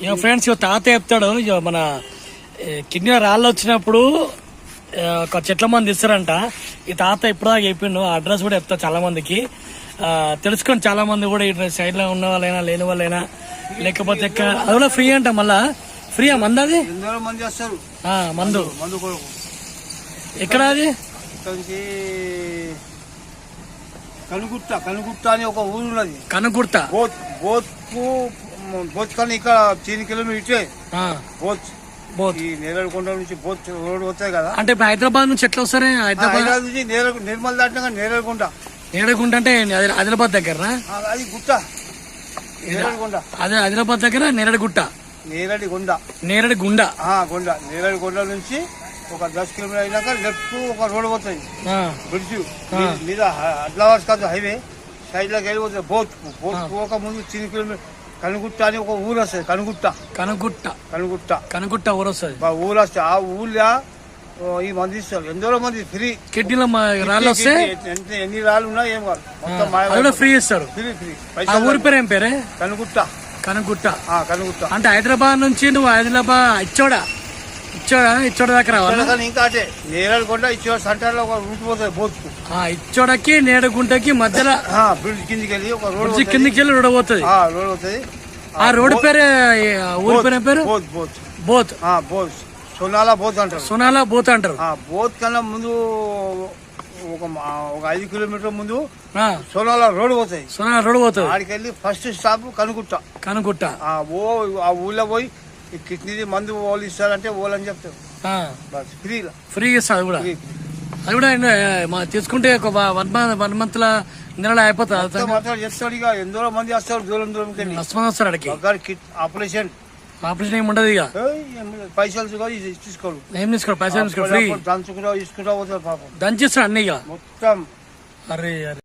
ఇక ఫ్రెండ్స్ ఇక తాత చెప్తాడు ఇక మన కిడ్నీ రాళ్ళు వచ్చినప్పుడు ఒక చెట్ల మంది ఇస్తారంట. ఈ తాత ఇప్పుడు చెప్పిండు అడ్రస్ కూడా చెప్తా చాలా మందికి. తెలుసుకొని చాలా మంది కూడా ఇటు సైడ్లో ఉన్న వాళ్ళైనా లేని వాళ్ళైనా లేకపోతే అది కూడా ఫ్రీ అంట మళ్ళా. ఫ్రీయా మంది అది? మంది వస్తారు ఆ, మందు. మందు కొరకు. ఎక్కడ అది? కనుగుట్ట కనుగుట్ట అని ఒక ఊరు ఉన్నది. కనుగుర్త బోత్ కానీ ఇక్కడ తీన్ కిలోమీటర్ ఇటే ఈ నేరేడుకొండ నుంచి బోత్ రోడ్ వస్తాయి కదా. అంటే ఇప్పుడు హైదరాబాద్ నుంచి ఎట్లా వస్తారే? హైదరాబాద్ హైదరాబాద్ నుంచి నేర నిర్మల్ దాటినాక నేరేడుకొండ ఏడగుంట అంటే ఆదిలాబాద్ దగ్గర అది గుట్ట. నేరేడుకొండ అదే ఆదిలాబాద్ దగ్గర నేరడిగుట్ట నేరడి కొండ నేరడి గుండ. ఆ, కొండ నేరడి కొండ నుంచి ఒక దస్ కిలోమీటర్ అయినాక లెఫ్ట్ ఒక రోడ్ పోతుంది బ్రిడ్జ్. మీద అడ్లావాస్ కాదు హైవే. సైడ్లోకి వెళ్ళిపోతుంది బోత్ బోత్ పోక ముందు చిన్న కిలోమీటర్ కనుగుట్ట అని ఒక ఊరు వస్తుంది కనుగుట్ట. కనుగుట్ట. కనుగుట్ట. కనుగుట్ట ఊరు వస్తుంది ఊరు వస్తే ఆ ఊళ్ళో ఈ మంది ఇస్తారు. ఎందరో మంది ఫ్రీ. కిడ్నీలో రాళ్ళు వస్తే ఎన్ని రాళ్ళు ఉన్నా ఏం కాదు. మొత్తం ఫ్రీ ఇస్తారు. Free free. ఆ ఊరి పేరు ఏం పేరే? కనుగుట్ట. కనుగుట్ట. ఆ, కనుగుట్ట. అంటే హైదరాబాద్ నుంచి నువ్వు హైదరాబాద్ ఇచ్చోడా? ఇచ్చోడా? ఇచ్చోడ దాకా రావాలా ఇంకా అటే నేరడు కొండ ఇచ్చిన సెంటర్లో ఒక రూట్ పోతుంది బోత్కు. ఆ, ఇచ్చోడకి నేడుగుంటకి మధ్యలో ఆ, బ్రిడ్జ్ కిందికి వెళ్ళి ఒక రోడ్ కిందికి వెళ్ళి రోడ్ పోతుంది. ఆ రోడ్ పోతుంది. ఆ రోడ్ పేరు ఊరి పేరు పేరు? బోత్ బోత్. బోత్. ఆ, బోత్. సోనాల బోత్ అంటారు. సునాలా బోత్ అంటారు. ఆ బోత్ కన్నా ముందు ఒక ఒక ఐదు కిలోమీటర్ ముందు సోనాల రోడ్ పోతాయి సునాలా రోడ్ పోతుంది. ఆడికి వెళ్ళి ఫస్ట్ స్టాప్ కనుగుట్ట. కనుగుట్ట. ఆ ఓ ఆ ఊళ్ళో పోయి ఈ కిడ్నీది మందు ఓళ్ళు ఇస్తారంటే ఓళ్ళు అని చెప్తారు. ఆ, బస్ ఫ్రీగా ఫ్రీ ఇస్తుంది అది కూడా. ఫ్రీ. అది కూడా మా తీసుకుంటే ఒక వన్ మంత్ వన్ మంత్ ల నెల అయిపోతుంది. మొత్తం మాత్రం చేస్తాడు ఇక. ఎందరో మంది వస్తారు దూరం దూరం వెళ్ళి నష్టం వస్తారు అడికి ఒకరి కిట్ ఆపరేషన్. ఆపరేషన్ ఏమి ఉండదు ఇక. ఏయ్, ఏం లేదు. పైసలు కూడా ఇది ఏం తీసుకోడు? పైసలు తీసుకోడు? ఫ్రీ. దంచుకుంటా తీసుకుంటా పోతారు పాపం. దంచిస్తాడు అన్ని ఇక. మొత్తం. అరే అరే.